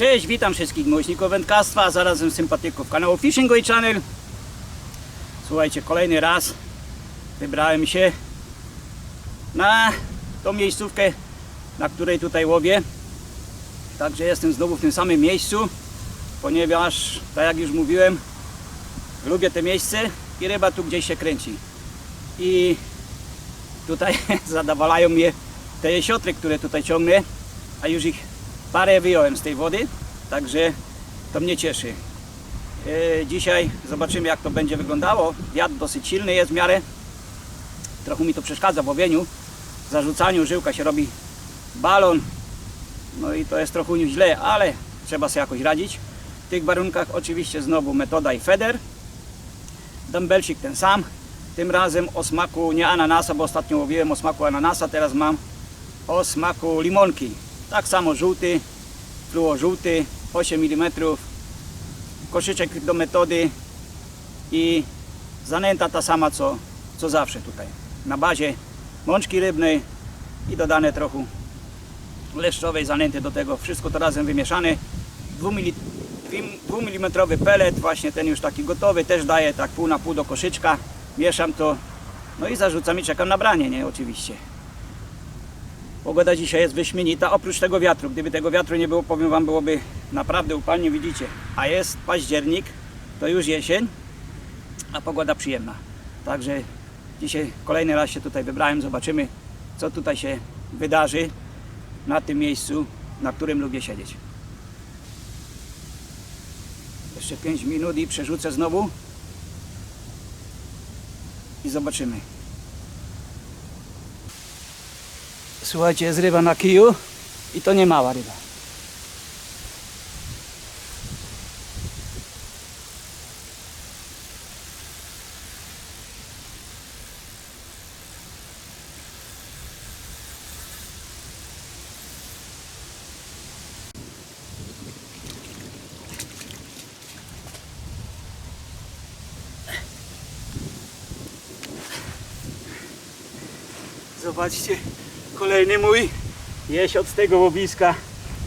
Cześć, witam wszystkich miłośników wędkarstwa, a zarazem sympatyków kanału Fishing Way Channel. Słuchajcie, kolejny raz wybrałem się na tą miejscówkę, na której tutaj łowię. Także jestem znowu w tym samym miejscu, ponieważ, tak jak już mówiłem, lubię te miejsce i ryba tu gdzieś się kręci. I tutaj zadowalają mnie te jesiotry, które tutaj ciągnę, a już ich parę wyjąłem z tej wody, także to mnie cieszy. E, Dzisiaj zobaczymy jak to będzie wyglądało. Wiatr dosyć silny jest w miarę. Trochę mi to przeszkadza w łowieniu. W zarzucaniu żyłka się robi balon. No i to jest trochę źle, ale trzeba sobie jakoś radzić. W tych warunkach oczywiście znowu metoda i feder. Dumbbellsik ten sam. Tym razem o smaku nie ananasa, bo ostatnio łowiłem o smaku ananasa, teraz mam o smaku limonki. Tak samo żółty, fluo żółty, 8 mm, koszyczek do metody i zanęta ta sama co, co zawsze tutaj. Na bazie mączki rybnej i dodane trochę leszczowej zanęty do tego. Wszystko to razem wymieszane. 2 mm pelet, właśnie ten już taki gotowy, też daję tak pół na pół do koszyczka. Mieszam to, no i zarzucam i czekam na branie, nie? Oczywiście. Pogoda dzisiaj jest wyśmienita, oprócz tego wiatru. Gdyby tego wiatru nie było, powiem Wam, byłoby naprawdę upalnie, widzicie. A jest październik, to już jesień, a pogoda przyjemna. Także dzisiaj kolejny raz się tutaj wybrałem, zobaczymy, co tutaj się wydarzy na tym miejscu, na którym lubię siedzieć. Jeszcze 5 minut i przerzucę znowu i zobaczymy. Słuchajcie, jest ryba na kiju i to nie mała ryba. Zobaczcie, kolejny mój jeść od tego łowiska.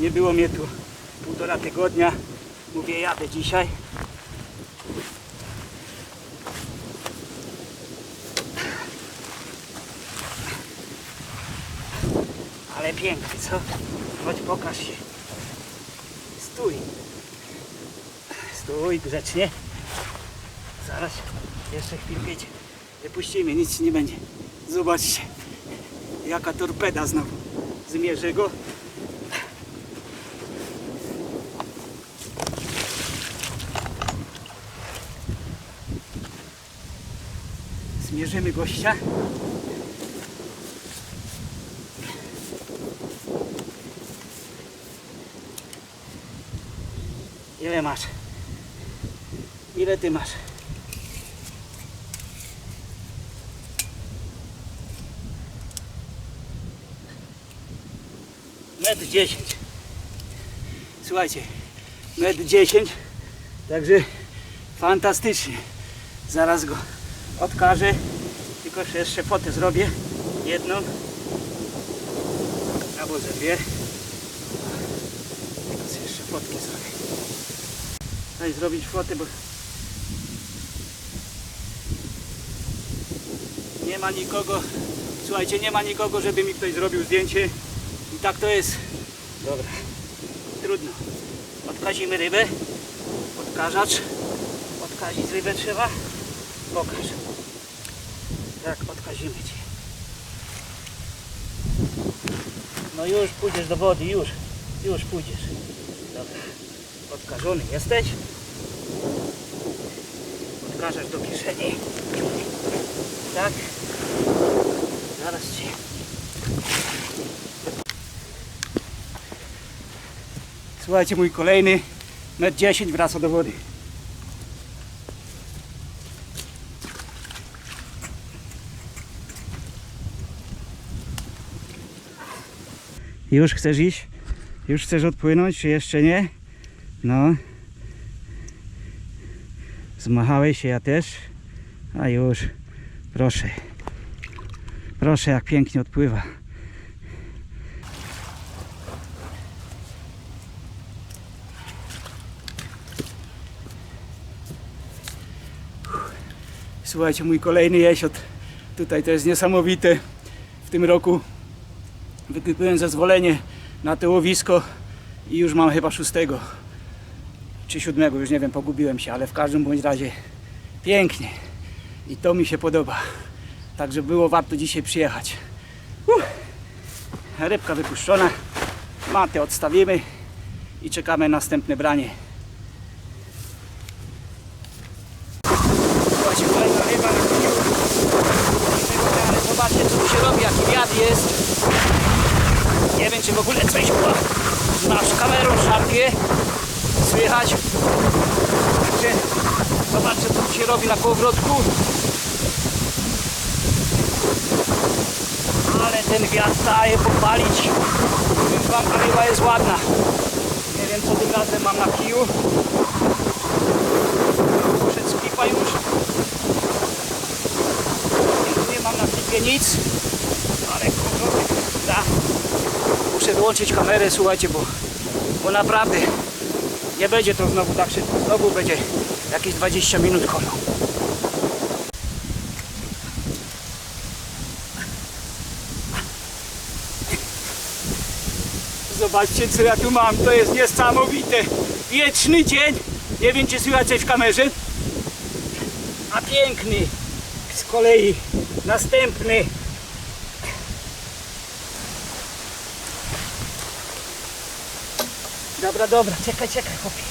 Nie było mnie tu półtora tygodnia. Mówię, jadę dzisiaj. Ale piękny, co? Chodź, pokaż się. Stój. Stój grzecznie. Zaraz, jeszcze chwilkę. cię Wypuścimy, nic nie będzie. Zobaczcie. Jaka torpeda znowu. Zmierzę go. Zmierzymy gościa. Ile masz? Ile ty masz? Metr 10 słuchajcie metr 10 także fantastycznie. Zaraz go odkażę tylko jeszcze fotę zrobię jedną. Albo ze dwie. Jeszcze fotki zrobię. Daj zrobić fotę bo nie ma nikogo słuchajcie nie ma nikogo żeby mi ktoś zrobił zdjęcie i tak to jest. Dobra. Trudno. Odkazimy rybę. Odkażacz. Odkazić rybę trzeba. Pokaż. Tak, odkazimy cię. No już pójdziesz do wody, już. Już pójdziesz. Dobra. Odkażony jesteś. Odkażasz do kieszeni. Tak. Zaraz cię. Słuchajcie, mój kolejny metr 10 wraca do wody. Już chcesz iść? Już chcesz odpłynąć, czy jeszcze nie? No. Zmachałeś się, ja też. A już. Proszę. Proszę, jak pięknie odpływa. Słuchajcie, mój kolejny jesiot. Tutaj to jest niesamowite. W tym roku wykupiłem zezwolenie na to łowisko i już mam chyba szóstego czy siódmego, już nie wiem, pogubiłem się, ale w każdym bądź razie pięknie i to mi się podoba. Także było warto dzisiaj przyjechać. Uff. Rybka wypuszczona, matę odstawimy i czekamy na następne branie. Słuchajcie, kolejna ryba na koniu. Ale zobaczcie co tu się jest. Nie wiem czy w ogóle coś była. Nasz kamerą szarpie. Słychać. Zobaczcie co tu się robi na kołowrotku. Ale ten wiatr daje popalić. Powiem wam, ta jest ładna. Nie wiem co tym razem mam na kiju. Poszedł z już. Nie mam na klipie nic. Muszę wyłączyć kamerę, słuchajcie, bo, bo naprawdę nie będzie to znowu tak szybko. Znowu będzie jakieś 20 minut kolo. Zobaczcie co ja tu mam, to jest niesamowite. Wieczny dzień. Nie wiem czy słychać coś w kamerze. A piękny z kolei następny. Dobra, dobra, czekaj, czekaj, chłopie.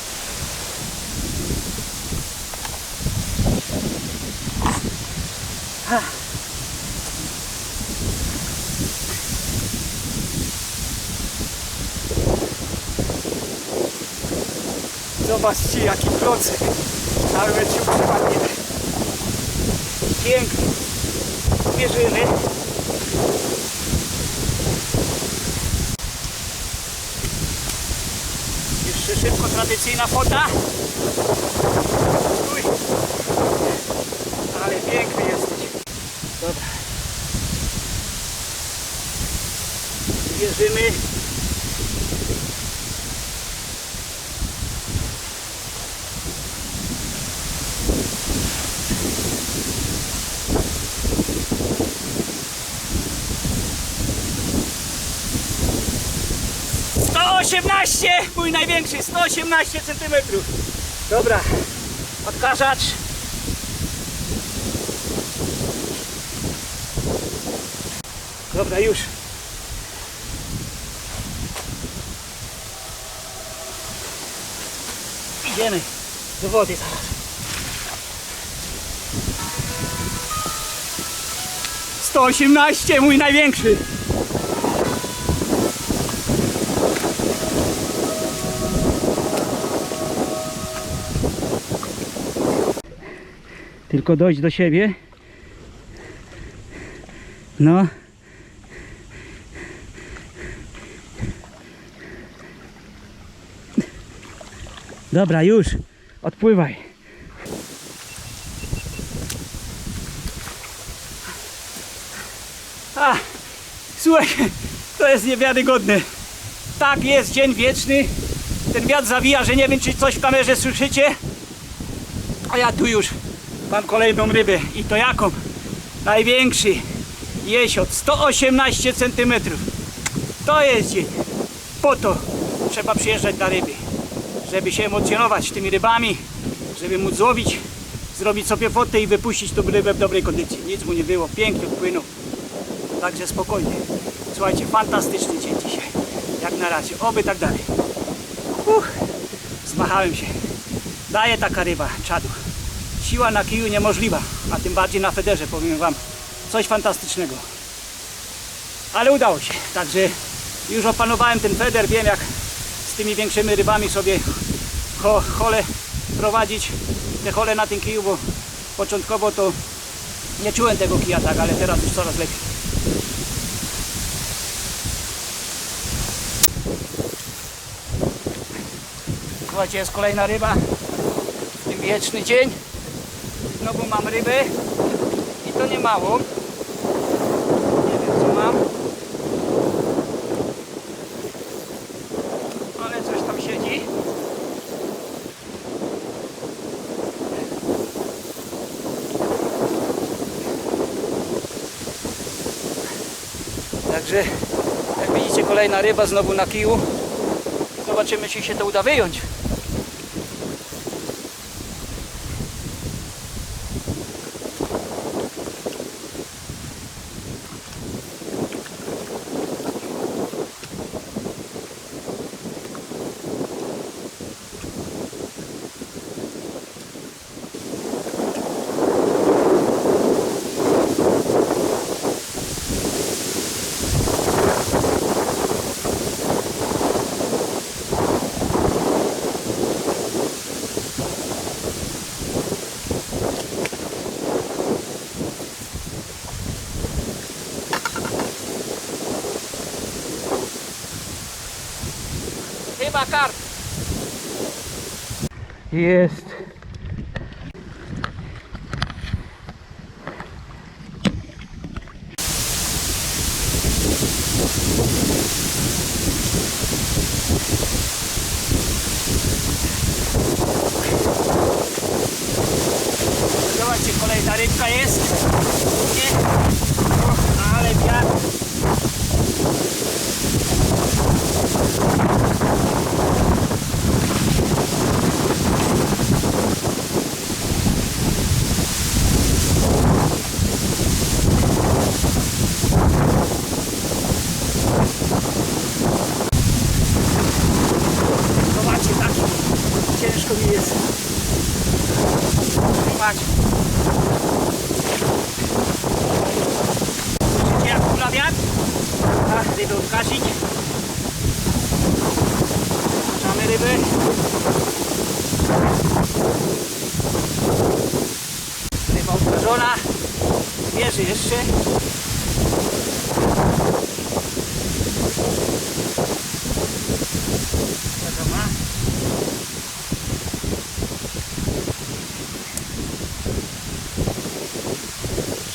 Zobaczcie jaki procent. Nawet się przypadnie. Piękny. Bierzemy. Jeszcze szybko tradycyjna fota. Uj. Ale piękny jesteś. Dobra. Bierzemy. Sto osiemnaście, mój największy, 118 cm. Dobra, odkażacz. Dobra, już. Idziemy do wody zaraz. Sto osiemnaście, mój największy. Tylko dojść do siebie. No. Dobra, już. Odpływaj. A, słuchaj, to jest niewiarygodne. Tak jest, dzień wieczny. Ten wiatr zawija, że nie wiem, czy coś w kamerze słyszycie. A ja tu już mam kolejną rybę. I to jaką? Największy jesiot. 118 cm. To jest dzień. Po to trzeba przyjeżdżać na ryby. Żeby się emocjonować tymi rybami. Żeby móc złowić, zrobić sobie fotę i wypuścić tą rybę w dobrej kondycji. Nic mu nie było. Pięknie wpłynął. Także spokojnie. Słuchajcie, fantastyczny dzień dzisiaj. Jak na razie. Oby tak dalej. Uch, zmachałem się. Daje taka ryba, czadu. Siła na kiju niemożliwa, a tym bardziej na federze, powiem Wam. Coś fantastycznego. Ale udało się, także już opanowałem ten feder, wiem jak z tymi większymi rybami sobie ho, hole prowadzić, te hole na tym kiju, bo początkowo to nie czułem tego kija tak, ale teraz już coraz lepiej. Słuchajcie, jest kolejna ryba w tym wieczny dzień. Znowu mam ryby i to nie mało. Nie wiem co mam. Ale coś tam siedzi. Także jak widzicie kolejna ryba znowu na kiju. Zobaczymy czy się to uda wyjąć. Chyba karp. Jest. Zobaczcie, kolejna rybka jest. Nie. O, ale wiatr. Zobaczcie, tak ciężko mi jest trzymać. Słyszycie jak hula wiatr? Tak, ryby odgasić. Puszczamy ryby. Ryba odważona. Bierze jeszcze.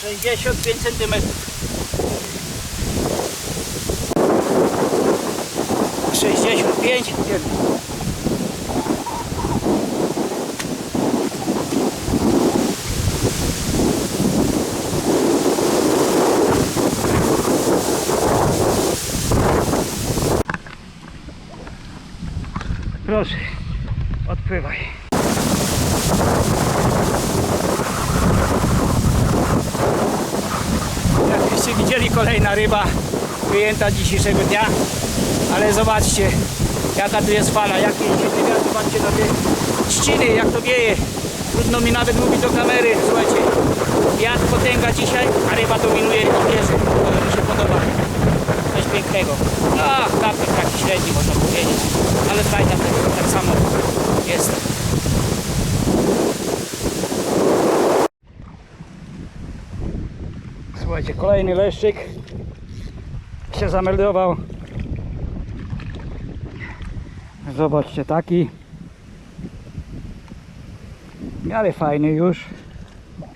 Sześćdziesiąt pięć centymetrów. Sześćdziesiąt pięć. Proszę, odpływaj. Jakbyście widzieli kolejna ryba wyjęta dzisiejszego dnia, ale zobaczcie jaka tu jest fala, jaki silny wiatr, zobaczcie na te trzciny, jak to wieje. Trudno mi nawet mówić do kamery, słuchajcie. Wiatr potęga dzisiaj, a ryba dominuje i bierze. To mi się podoba. Coś pięknego. No, kapek taki średni można powiedzieć, ale fajna tak, tak samo jest. Słuchajcie, kolejny leszczyk się zameldował. Zobaczcie, taki w miarę fajny już.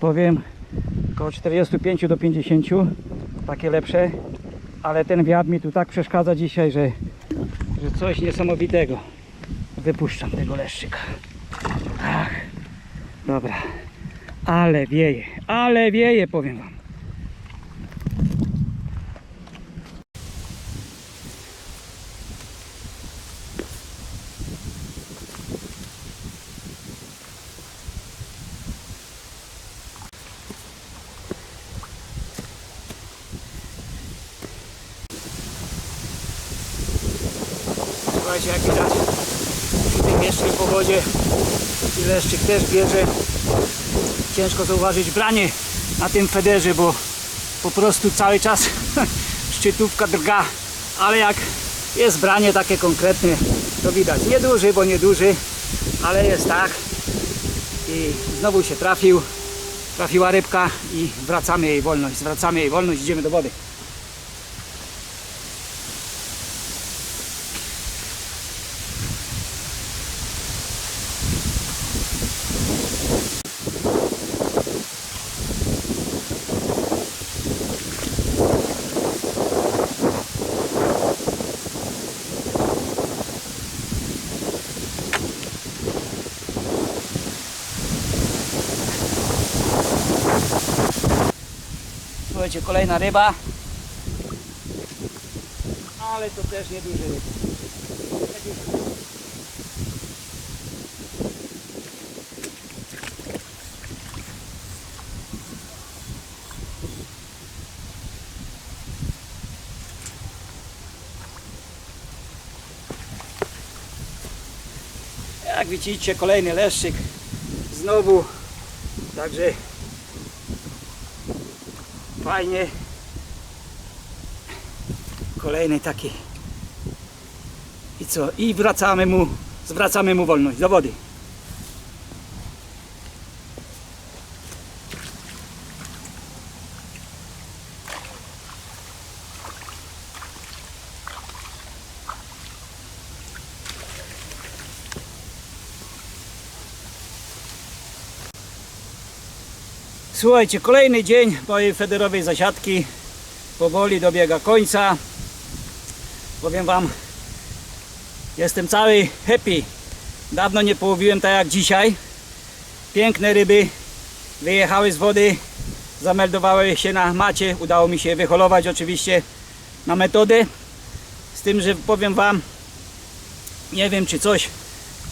Powiem około 45 do 50, takie lepsze. Ale ten wiatr mi tu tak przeszkadza dzisiaj, że, że coś niesamowitego. Wypuszczam tego leszczyka. Ach, dobra. Ale wieje, ale wieje, powiem wam. Słuchajcie, jak widać przy tej mieszczej powodzie i leszczyk też bierze. Ciężko zauważyć branie na tym federze, bo po prostu cały czas szczytówka drga. Ale jak jest branie takie konkretne, to widać. Nieduży, bo nieduży, ale jest tak. I znowu się trafił. Trafiła rybka i wracamy jej wolność. Zwracamy jej wolność, idziemy do wody. Kolejna ryba. ale to też nieduże ryby. Nieduże. Jak widzicie, kolejny leszczyk. Znowu. Także fajnie. Kolejny taki. I co? I wracamy mu, zwracamy mu wolność do wody. Słuchajcie, kolejny dzień mojej federowej zasiadki powoli dobiega końca. Powiem Wam, jestem cały happy. Dawno nie połowiłem tak jak dzisiaj. Piękne ryby wyjechały z wody, zameldowały się na macie. Udało mi się wyholować oczywiście na metodę. Z tym, że powiem Wam, nie wiem czy coś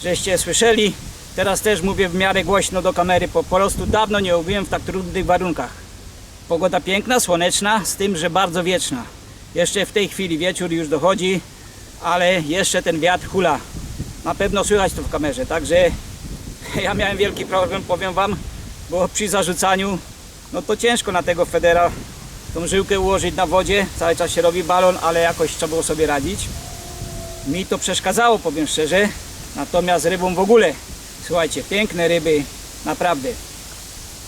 żeście słyszeli. Teraz też mówię w miarę głośno do kamery, po, prostu dawno nie łowiłem w tak trudnych warunkach. Pogoda piękna, słoneczna, z tym, że bardzo wieczna. Jeszcze w tej chwili wieczór już dochodzi, ale jeszcze ten wiatr hula. Na pewno słychać to w kamerze, także ja miałem wielki problem, powiem Wam, bo przy zarzucaniu, no to ciężko na tego federa tą żyłkę ułożyć na wodzie, cały czas się robi balon, ale jakoś trzeba było sobie radzić. Mi to przeszkadzało, powiem szczerze, natomiast rybom w ogóle. Słuchajcie, piękne ryby, naprawdę.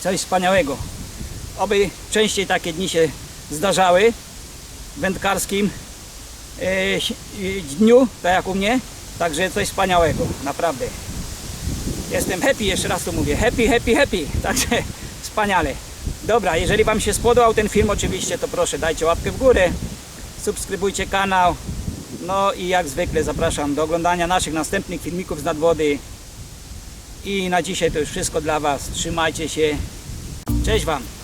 Coś wspaniałego. Oby częściej takie dni się zdarzały w wędkarskim e, dniu, tak jak u mnie. Także coś wspaniałego, naprawdę. Jestem happy, jeszcze raz to mówię. Happy, happy, happy. Także wspaniale. Dobra, jeżeli Wam się spodobał ten film oczywiście, to proszę dajcie łapkę w górę. Subskrybujcie kanał. No i jak zwykle zapraszam do oglądania naszych następnych filmików z nadwody. I na dzisiaj to już wszystko dla Was. Trzymajcie się. Cześć Wam.